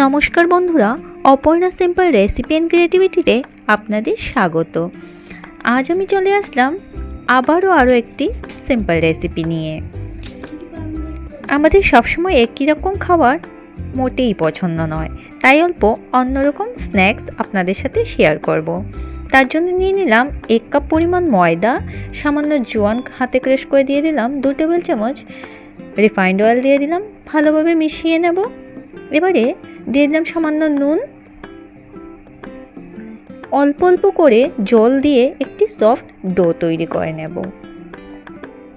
নমস্কার বন্ধুরা, Aparna simple recipe and ক্রিয়েটিভিটিতে আপনাদের স্বাগত। আজ আমি চলে আসলাম আবারও আরও একটি সিম্পল রেসিপি নিয়ে। আমাদের সবসময় একই রকম খাবার মোটেই পছন্দ নয়, তাই অল্প অন্যরকম স্ন্যাক্স আপনাদের সাথে শেয়ার করব। তার জন্য নিয়ে নিলাম এক কাপ পরিমাণ ময়দা, সামান্য জোয়ান হাতে ক্রেশ করে দিয়ে দিলাম, দু টেবিল চামচ রিফাইন্ড অয়েল দিয়ে দিলাম, ভালোভাবে মিশিয়ে নেব। এবারে দিয়ে দিলাম সামান্য নুন। অল্প অল্প করে জল দিয়ে একটি সফট ডো তৈরি করে নেব।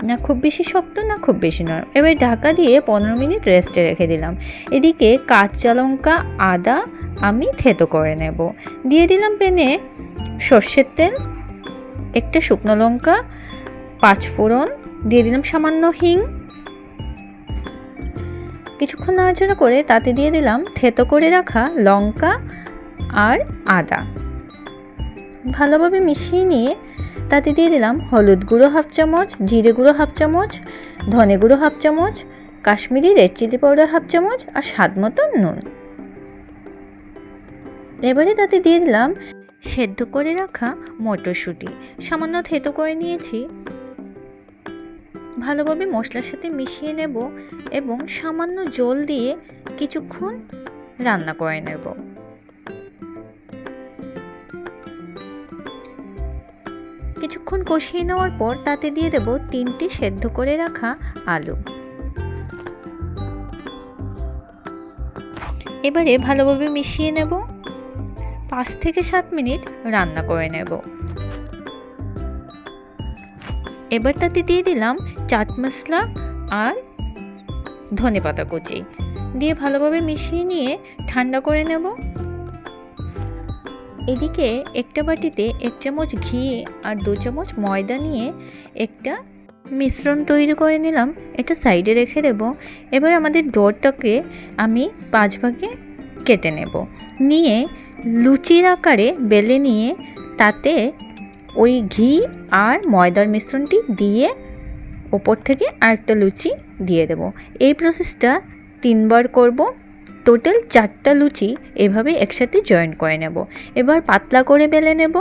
না খুব বেশি শক্ত, না খুব বেশি নরম। এবার ঢাকা দিয়ে পনেরো মিনিট রেস্টে রেখে দিলাম। এদিকে কাঁচা লঙ্কা, আদা আমি থেতো করে নেব। দিয়ে দিলাম প্যানে সর্ষের তেল, একটা শুকনো লঙ্কা পাঁচ ফোড়ন দিয়ে দিলাম সামান্য হিং। কিছুক্ষণ নাড়াচাড়া করে তাতে দিয়ে দিলাম থেতো করে রাখা লঙ্কা আর আদা। ভালোভাবে মিশিয়ে নিয়ে তাতে দিয়ে দিলাম হলুদ গুঁড়ো হাফ চামচ, জিরে গুঁড়ো হাফ চামচ, ধনে গুঁড়ো হাফ চামচ, Kashmiri red chilli powder half চামচ আর স্বাদ মতো নুন। এবারে তাতে দিয়ে দিলাম সেদ্ধ করে রাখা মটরশুঁটি। সামান্য থেতো করে নিয়েছি। ভালোভাবে মশলার সাথে মিশিয়ে নেব এবং সামান্য জল দিয়ে কিছুক্ষণ রান্না করে নেব। কিছুক্ষণ কষিয়ে নেওয়ার পর তাতে দিয়ে দেব তিনটি সেদ্ধ করে রাখা আলু। এবারে ভালোভাবে মিশিয়ে নেব। পাঁচ থেকে সাত মিনিট রান্না করে নেব। এবার তাতে দিয়ে দিলাম চাট মশলা আর ধনে পাতা কুচি। দিয়ে ভালোভাবে মিশিয়ে নিয়ে ঠান্ডা করে নেব। এদিকে একটা বাটিতে এক চামচ ঘি আর দু চামচ ময়দা নিয়ে একটা মিশ্রণ তৈরি করে নিলাম। এটা সাইডে রেখে দেব। এবার আমাদের ডোরটাকে আমি পাঁচ ভাগে কেটে নেব। নিয়ে লুচির আকারে বেলে নিয়ে তাতে ওই ঘি আর ময়দার মিশ্রণটি দিয়ে ওপর থেকে আরেকটা লুচি দিয়ে দেব। এই প্রসেসটা তিনবার করব। টোটাল চারটা লুচি এভাবে একসাথে জয়েন করে নেব। এবার পাতলা করে বেলে নেব।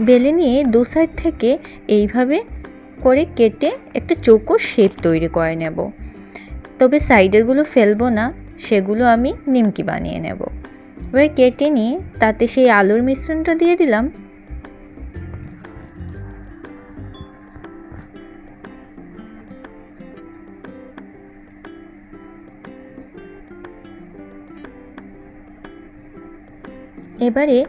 বেলে নিয়ে দু সাইড থেকে এইভাবে করে কেটে একটা চৌকো শেপ তৈরি করে নেব। তবে সাইডেরগুলো ফেলব না, সেগুলো আমি নিমকি বানিয়ে নেব। এবার কেটে নিয়ে তাতে সেই আলুর মিশ্রণটা দিয়ে দিলাম। এবারে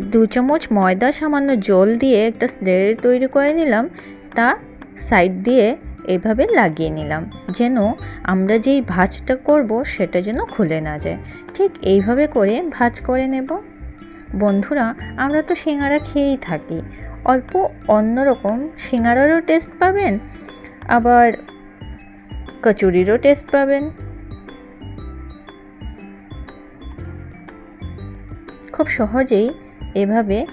দু চামচ ময়দা, সামান্য জল দিয়ে একটা স্লেয়ার তৈরি করে নিলাম। তা সাইড দিয়ে এভাবে লাগিয়ে নিলাম, যেন আমরা যেই ভাজটা করব সেটা যেন খুলে না যায়। ঠিক এইভাবে করে ভাজ করে নেব। বন্ধুরা, আমরা তো সিঙ্গারা খেয়েই থাকি। অল্প অন্যরকম সিঙ্গারারও টেস্ট পাবেন, আবার কচুরিরও টেস্ট পাবেন। খুব সহজেই এভাবে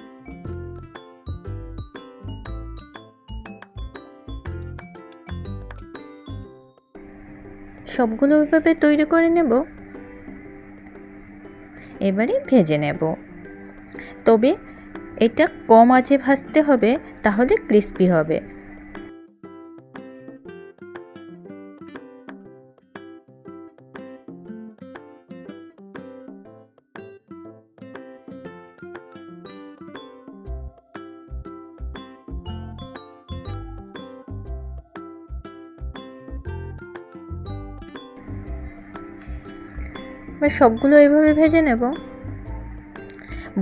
সবগুলো এভাবে তৈরি করে নেব। এবারে ভেজে নেব। তবে এটা কম আঁচে ভাজতে হবে, তাহলে ক্রিস্পি হবে। এবার সবগুলো এভাবে ভেজে নেব।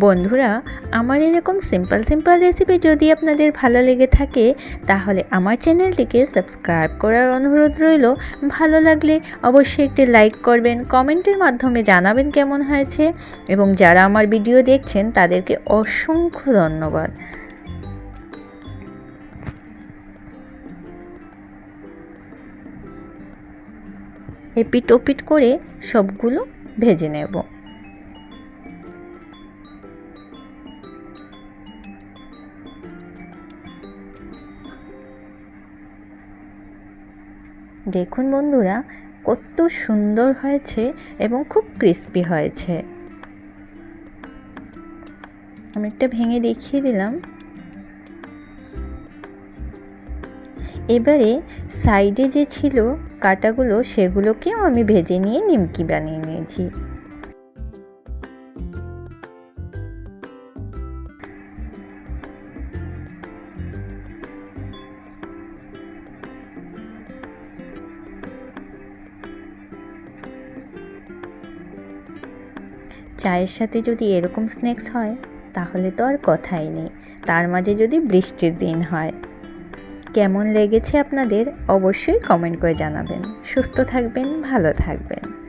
বন্ধুরা, আমার এরকম সিম্পল সিম্পল রেসিপি যদি আপনাদের ভালো লেগে থাকে, তাহলে আমার চ্যানেলটিকে সাবস্ক্রাইব করার অনুরোধ রইল। ভালো লাগলে অবশ্যই একটি লাইক করবেন কমেন্টের মাধ্যমে জানাবেন কেমন হয়েছে, এবং যারা আমার ভিডিও দেখছেন, তাদেরকে অসংখ্য ধন্যবাদ। এপিট ওপিট করে সবগুলো ভেজে নেব। দেখুন বন্ধুরা, কত সুন্দর হয়েছে এবং খুব ক্রিস্পি হয়েছে। আমি একটা ভেঙে দেখিয়ে দিলাম। এবারে সাইডে যে ছিল কাটাগুলো সেগুলোকেও আমি ভেজে নিয়ে নিমকি বানিয়ে নিয়েছি। চায়ের সাথে যদি এরকম স্ন্যাক্স হয়, তাহলে তো আর কথাই নেই। তার মাঝে যদি বৃষ্টির দিন হয়। কেমন লেগেছে আপনাদের অবশ্যই কমেন্ট করে জানাবেন। সুস্থ থাকবেন ভালো থাকবেন।